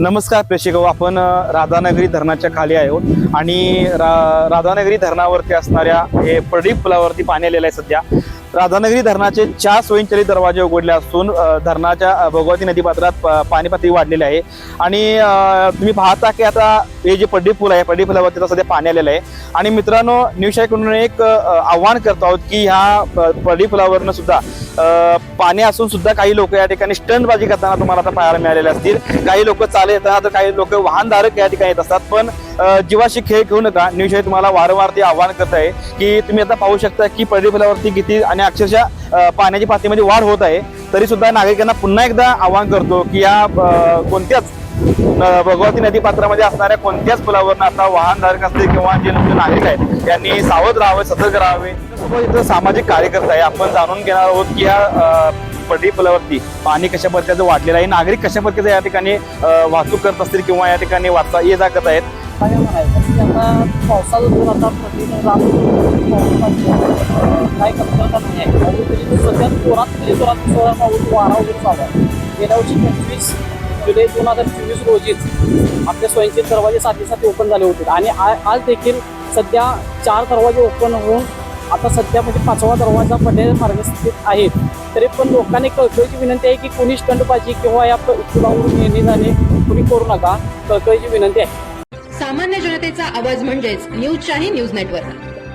नमस्कार प्रेक्षक आपण राधानगरी धरणाच्या खाली आहोत हो. आणि रा राधानगरी धरणावरती असणाऱ्या हे प्रदीप पुलावरती पाणी आलेलं आहे सध्या. राधानगरी धरणाचे चार स्वयंचलित दरवाजे उघडले असून धरणाच्या भगवती नदी पात्रात प- पाणी पातळी वाढलेली आहे. आणि तुम्ही पाहता की आता हे जे पड्डी पूल आहे पड्डी पुलावर त्याचा सध्या पाणी आलेलं आहे. आणि मित्रांनो न्यूज एक आव्हान करतो आहोत की ह्या प- पड्डी पुलावरनं सुद्धा पाणी असून सुद्धा काही लोक या ठिकाणी स्टंटबाजी करताना तुम्हाला आता पाहायला मिळालेले असतील. काही लोक चालत येताना तर काही लोक वाहनधारक या ठिकाणी येत असतात. पण जीवाशी खेळ घेऊ नका. न्यूज तुम्हाला वारंवार ते आव्हान करत आहे की तुम्ही आता पाहू शकता की पड्डी पुलावरती किती आणि अक्षरशः पाण्याची पातळीमध्ये वाढ होत आहे. तरी सुद्धा नागरिकांना पुन्हा एकदा आवाहन करतो की या कोणत्याच भगवती नदी पात्रामध्ये असणाऱ्या कोणत्याच पुलावरनं आता वाहनधारक असतील किंवा जे लोक नागरिक आहेत यांनी सावध राहावे सतर्क राहावे. इथं सामाजिक कार्यकर्ता आहे आपण जाणून घेणार आहोत की या अ, पुलावरती पाणी कशा पद्धतीचं वाढलेलं आहे नागरिक कशा पद्धतीचं या ठिकाणी वाहतूक करत असतील किंवा या ठिकाणी वाचता ये जा करत आहेत जोरात म्हणजे जोरात सोळा पाऊस वारा वगैरे चालू आहे. गेल्या वर्षी पंचवीस जुलै दोन हजार चोवीस रोजीच आपले स्वयंचलित दरवाजे साथी साथी ओपन झाले होते. आणि आ- आज देखील सध्या चार दरवाजे ओपन होऊन आता सध्या म्हणजे पाचवा दरवाजा पडण्याच्या मार्गस्थितीत आहेत तरी पण लोकांनी कळकळीची विनंती आहे की कोणी स्टंटबाजी किंवा या पुलावरून येणे जाणे कोणी करू नका. कळकळीची विनंती आहे. सामान्य जनतेचा आवाज म्हणजेच न्यूज शाही न्यूज नेटवर्क.